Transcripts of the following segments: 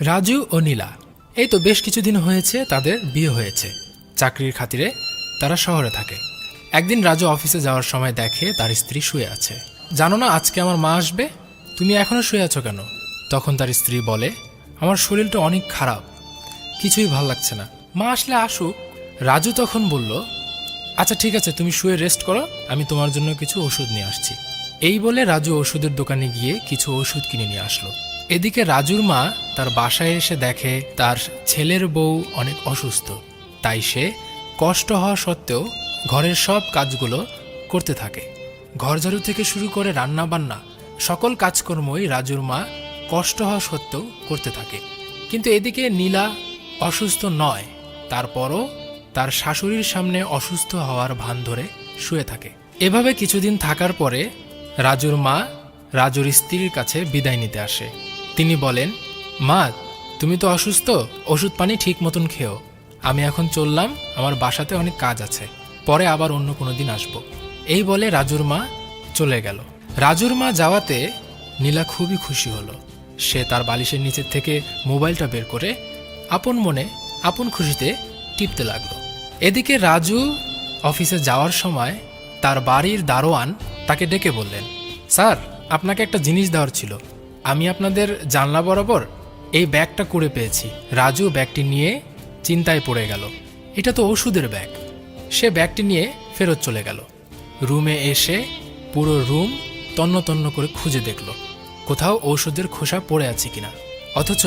রাজু ও নীলা। এই তো বেশ কিছুদিন হয়েছে তাদের বিয়ে হয়েছে। চাকরির খাতিরে তারা শহরে থাকে। একদিন রাজু অফিসে যাওয়ার সময় দেখে তার স্ত্রী শুয়ে আছে। জানো না আজকে আমার মা আসবে? তুমি এখনও শুয়ে আছো কেন? তখন তার স্ত্রী বলে, আমার শরীরটা অনেক খারাপ। কিছুই ভালো লাগছে না। মা আসলে আসুক। রাজু তখন বলল আচ্ছা ঠিক আছে, তুমি শুয়ে রেস্ট করো। আমি তোমার জন্য কিছু ওষুধ নিয়ে আসছি। এই বলে রাজু ওষুধের দোকানে গিয়ে কিছু ওষুধ কিনে নিয়ে আসলো। এদিকে রাজুর মা তার বাসায় এসে দেখে তার ছেলের বউ অনেক অসুস্থ। তাই সে কষ্ট হওয়া সত্ত্বেও ঘরের সব কাজগুলো করতে থাকে। ঘর ঝাড়ু থেকে শুরু করে রান্না বান্না সকল কাজকর্মই রাজুর মা কষ্ট হওয়া সত্ত্বেও করতে থাকে। কিন্তু এদিকে নীলা অসুস্থ নয়, তারপরও তার শাশুড়ির সামনে অসুস্থ হওয়ার ভান ধরে শুয়ে থাকে। এভাবে কিছুদিন থাকার পরে রাজুর মা রাজুর স্ত্রীর কাছে বিদায় নিতে আসে। তিনি বলেন, মা, তুমি তো অসুস্থ, ওষুধ পানি ঠিক মতন খেও। আমি এখন চললাম, আমার বাসাতে অনেক কাজ আছে। পরে আবার অন্য কোনো দিন আসব। এই বলে রাজুর মা চলে গেল। রাজুর মা যাওয়াতে নীলা খুবই খুশি হলো। সে তার বালিশের নিচের থেকে মোবাইলটা বের করে আপন মনে, আপন খুশিতে টিপতে লাগল। এদিকে রাজু অফিসে যাওয়ার সময় তার বাড়ির দারোয়ান তাকে ডেকে বললেন, স্যার, আপনাকে একটা জিনিস দেওয়ার ছিল। আমি আপনাদের জানলা বরাবর এই ব্যাগটা করে পেয়েছি। রাজু ব্যাগটি নিয়ে চিন্তায় পড়ে গেল। এটা তো ওষুধের ব্যাগ। সে ব্যাগটি নিয়ে ফেরত চলে গেল। রুমে এসে পুরো রুম তন্ন তন্ন করে খুঁজে দেখল। কোথাও ঔষধের খোসা পড়ে আছে কিনা? অথচ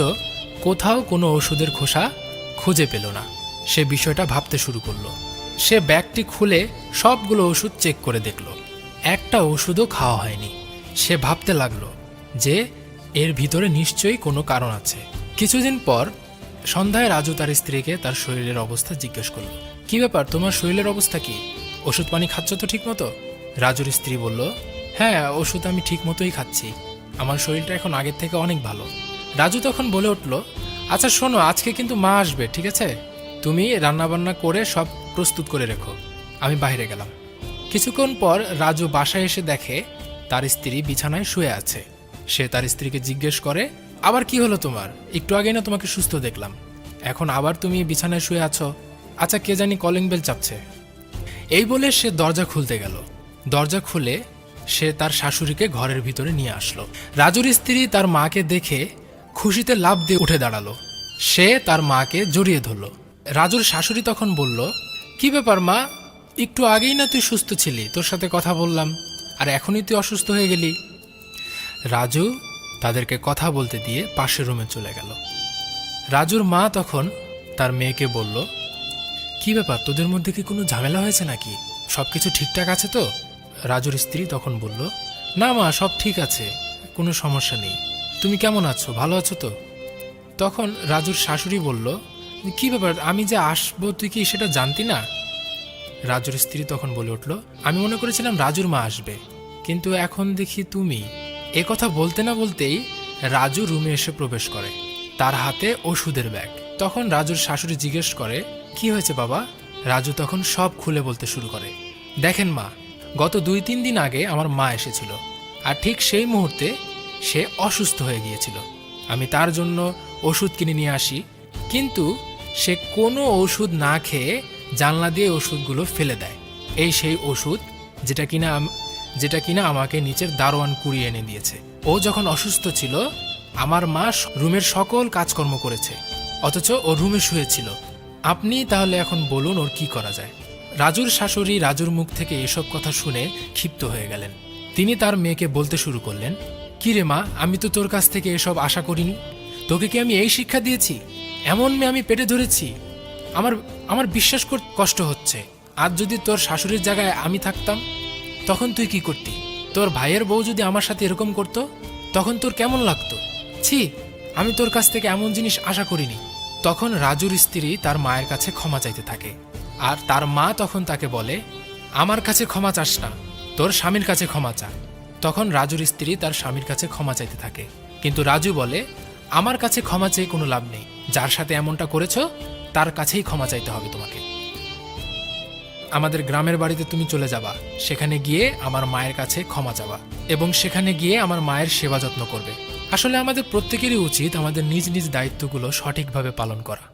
কোথাও কোনো ওষুধের খোসা খুঁজে পেল না। সে বিষয়টা ভাবতে শুরু করল। সে ব্যাগটি খুলে সবগুলো ওষুধ চেক করে দেখল। একটা ওষুধও খাওয়া হয়নি। সে ভাবতে লাগল যে এর ভিতরে নিশ্চয়ই কোনো কারণ আছে। কিছুদিন পর সন্ধ্যায় রাজু তার স্ত্রীকে তার শরীরের অবস্থা জিজ্ঞেস করল, কি ব্যাপার, তোমার শরীরের অবস্থা কি? ওষুধ পানি খাচ্ছ তো ঠিক মতো রাজুর স্ত্রী বলল হ্যাঁ ওষুধ আমি ঠিক মতোই খাচ্ছি। আমার শরীরটা এখন আগের থেকে অনেক ভালো। রাজু তখন বলে উঠল আচ্ছা শোনো, আজকে কিন্তু মা আসবে, ঠিক আছে? তুমি রান্নাবান্না করে সব প্রস্তুত করে রেখো। আমি বাইরে গেলাম। কিছুক্ষণ পর রাজু বাসায় এসে দেখে তার স্ত্রী বিছানায় শুয়ে আছে। সে তার স্ত্রীকে জিজ্ঞেস করে, আবার কি হলো তোমার? একটু আগে না তোমাকে সুস্থ দেখলাম। এখন আবার তুমি বিছানায় শুয়ে আছো? আচ্ছা কে জানি কলিং বেল চাপছে। এই বলে সে দরজা খুলতে গেল। দরজা খুলে সে তার শাশুড়িকে ঘরের ভিতরে নিয়ে আসলো। রাজুর স্ত্রী তার মাকে দেখে খুশিতে লাভ দিয়ে উঠে দাঁড়াল। সে তার মাকে জড়িয়ে ধরলো। রাজুর শাশুড়ি তখন বলল, কি ব্যাপার মা? একটু আগেই না তুই সুস্থ ছিলি? তোর সাথে কথা বললাম। আর এখনই তুই অসুস্থ হয়ে গেলি। রাজু তাদেরকে কথা বলতে দিয়ে পাশের রুমে চলে গেল। রাজুর মা তখন তার মেয়েকে বলল, কি ব্যাপার, তোদের মধ্যে কি কোনো ঝামেলা হয়েছে নাকি? সব কিছু ঠিকঠাক আছে তো? রাজুর স্ত্রী তখন বলল, না মা, সব ঠিক আছে, কোনো সমস্যা নেই। তুমি কেমন আছো? ভালো আছো তো? তখন রাজুর শাশুড়ি বলল, কি ব্যাপার, আমি যে আসব তুই কি সেটা জানতি না? রাজুর স্ত্রী তখন বলে উঠল, আমি মনে করেছিলাম রাজুর মা আসবে, কিন্তু এখন দেখি তুমি। এ কথা বলতে না বলতেই রাজু রুমে এসে প্রবেশ করে, তার হাতে ওষুধের ব্যাগ। তখন রাজুর শাশুড়ি জিজ্ঞেস করে, কি হয়েছে বাবা? রাজু তখন সব খুলে বলতে শুরু করে, দেখেন মা, গত দুই তিন দিন আগে আমার মা এসেছিল, আর ঠিক সেই মুহূর্তে সে অসুস্থ হয়ে গিয়েছিল। আমি তার জন্য ওষুধ কিনে নিয়ে আসি, কিন্তু সে কোনো ওষুধ না খেয়ে জানলা দিয়ে ওষুধগুলো ফেলে দেয়। এই সেই ওষুধ যেটা কিনা যেটা কিনা আমাকে নিচের দারোয়ান কুড়িয়ে এনে দিয়েছে। ও যখন অসুস্থ ছিল, আমার মা রুমের সকল কাজকর্ম করেছে। অথচ ও রুমে শুয়েছিল। আপনি তাহলে এখন বলুন ওর কি করা যায়। রাজুর শাশুড়ি রাজুর মুখ থেকে এসব কথা শুনে ক্ষিপ্ত হয়ে গেলেন। তিনি তার মেয়েকে বলতে শুরু করলেন, কি রে মা, আমি তো তোর কাছ থেকে এসব আশা করিনি। তোকে কি আমি এই শিক্ষা দিয়েছি? এমন মেয়ে আমি পেটে ধরেছি? আমার আমার বিশ্বাস করতে কষ্ট হচ্ছে। আজ যদি তোর শাশুড়ির জায়গায় আমি থাকতাম, তখন তুই কি করতি? তোর ভাইয়ের বউ যদি আমার সাথে এরকম করতো, তখন তোর কেমন লাগতো? ছি, আমি তোর কাছ থেকে এমন জিনিস আশা করিনি। তখন রাজুর স্ত্রী তার মায়ের কাছে ক্ষমা চাইতে থাকে। আর তার মা তখন তাকে বলে, আমার কাছে ক্ষমা চাস না, তোর স্বামীর কাছে ক্ষমা চা। তখন রাজুর স্ত্রী তার স্বামীর কাছে ক্ষমা চাইতে থাকে। কিন্তু রাজু বলে, আমার কাছে ক্ষমা চেয়ে কোনো লাভ নেই। যার সাথে এমনটা করেছ তার কাছেই ক্ষমা চাইতে হবে তোমাকে। আমাদের গ্রামের বাড়িতে তুমি চলে যাবা, সেখানে গিয়ে আমার মায়ের কাছে ক্ষমা চাবা এবং সেখানে গিয়ে আমার মায়ের সেবা যত্ন করবে। আসলে আমাদের প্রত্যেকেরই উচিত আমাদের নিজ নিজ দায়িত্বগুলো সঠিকভাবে পালন করা।